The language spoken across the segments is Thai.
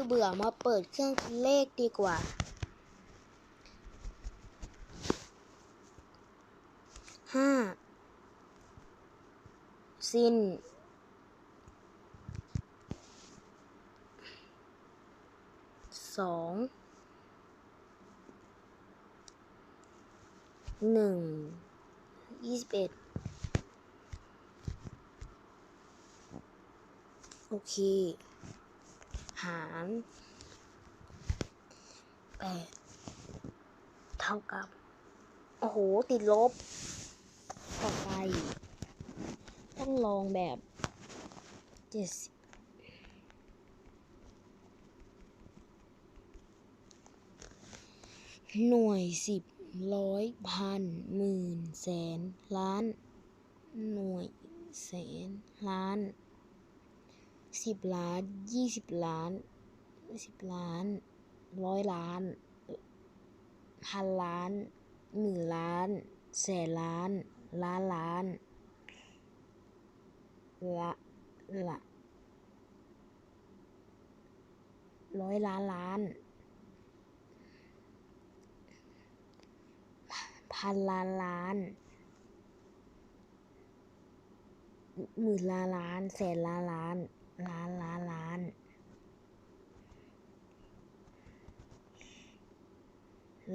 อเบื่อมาเปิดเครื่องคิดเลขดีกว่า ห้า สิ้น สอง หนึ่ง ยี่สิบเอ็ด โอเค หารแปดเท่ากับ โอ้โห ติดลบ ต่อไป ต้องลองแบบเจ็ดสิบหน่วยสิบร้อยพันหมื่นแสนล้าน หน่วยแสนล้าน สิบล้านยี่สิบล้านสิบล้านร้อยล้านพันล้านหมื่นล้าน แสนล้าน ล้านล้านละละร้อยล้านล้าน พันล้านล้านหมื่นล้านล้าน แสนล้านล้าน ล้านล้านล้าน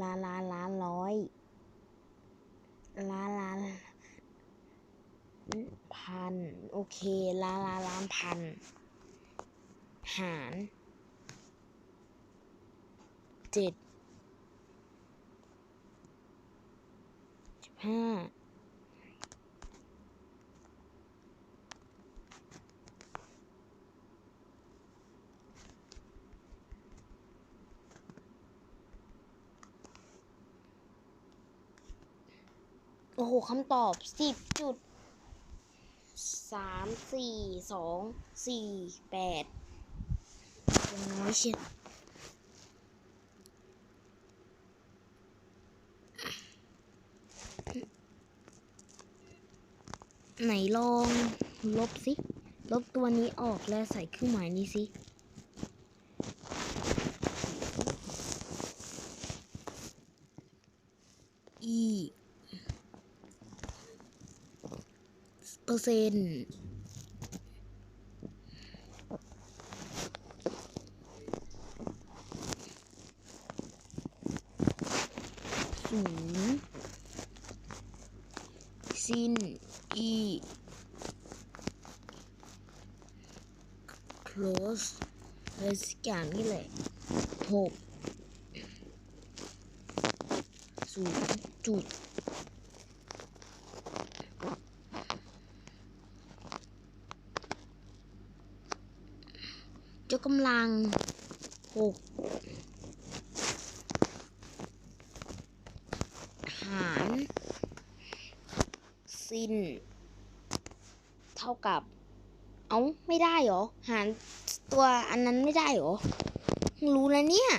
ล้านล้านล้านร้อยล้านล้านพันโอเคล้านล้านล้านพัน หารเจ็ดสิบห้า อ้โหคำตอบสิบจุดสามสี่สองสี่แปดยังน้อยเชียวไหนลองลบสิ ลบตัวนี้ออกแล้วใส่เครื่องหมายนี้สิ อี เปอร์เซ็นต์ศูนย์สิ้น e close อะไรสักอย่างนี่แหละหกศูนย์จุด ยกกำลังหกหารสิ้น เท่ากับ เอ้า ไม่ได้เหรอ หารตัวอันนั้นไม่ได้เหรอ รู้แล้วเนี่ย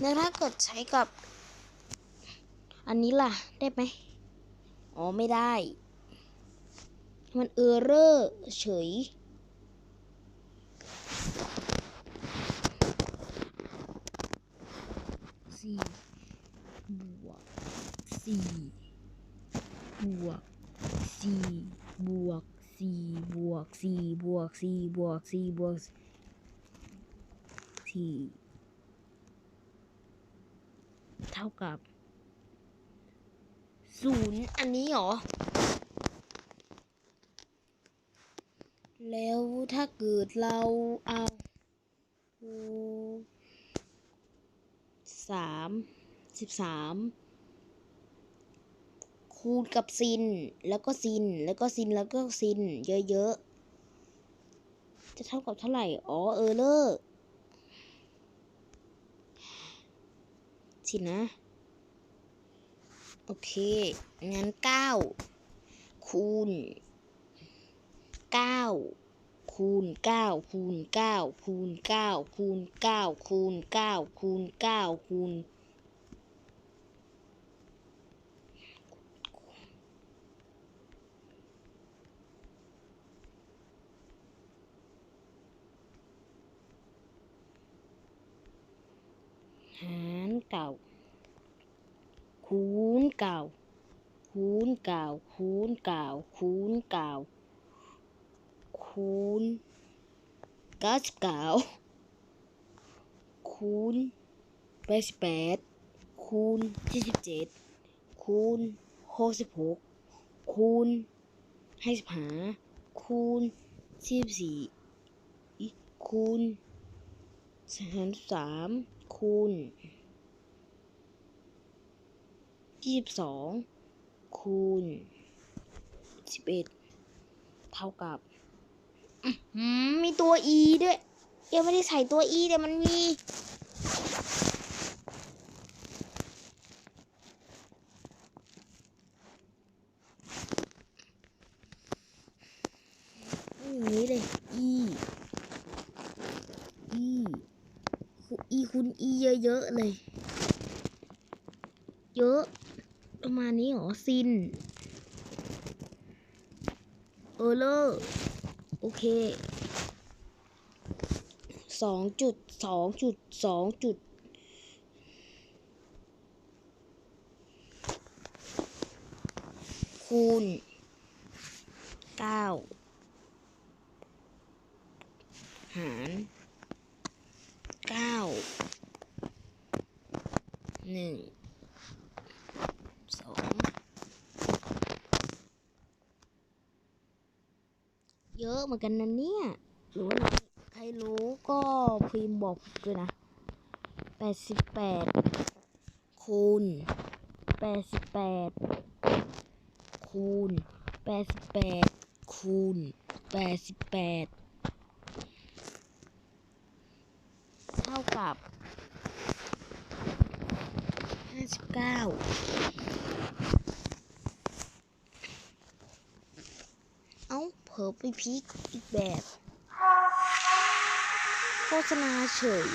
แล้วถ้าเกิดใช้กับ อันนี้ล่ะ ได้ไหม อ๋อไม่ได้ มันเออร์เรอร์เฉย สี่บวกสี่บวกสี่บวกสี่บวกสี่บวกสี่บวกสี่บวกสี่เท่ากับ ศูนย์อันนี้หรอ แล้วถ้าเกิดเราเอาสามสิบสามคูณกับซิน แล้วก็ซิน แล้วก็ซิน แล้วก็ซิน เยอะๆ จะเท่ากับเท่าไหร่ อ๋อ เออเลอร์สินะ โอเค งั้นเก้าคูณเก้าคูณเก้าคูณเก้าคูณเก้าคูณเก้าคูณเก้าคูณเก้าคูณหารเก่า คูณเก่า คูณเก่า คูณเก่า คูณเก่า คูณเก้าสิบเก้าคูณแปดสิบแปดคูณยี่สิบเจ็ดคูณหกสิบหกคูณห้าสิบห้าคูณสี่สิบสี่คูณสามสิบสามคูณ ยี่สิบสองคูณสิบเอ็ดเท่ากับมีตัว e ด้วยยังไม่ได้ใส่ตัว e แต่มันมีอย่างนี้เลย e e e คูณ e เยอะๆเลยอะ ประมาณ นี้เหรอซินเออเลอร์โอเคสองจุดสองจุดสองจุดคูณเก้าหารเก้า หนึ่ง สอง เหมือนกันนะเนี่ย หรือว่าใครรู้ก็พิมพ์บอกผมด้วยนะแปดสิบแปดคูณแปดสิบแปดคูณแปดสิบแปดคูณแปดสิบแปดเท่ากับห้าสิบเก้า เอ้าเผลอไปพีคอีกแบบ โฆษณาเฉย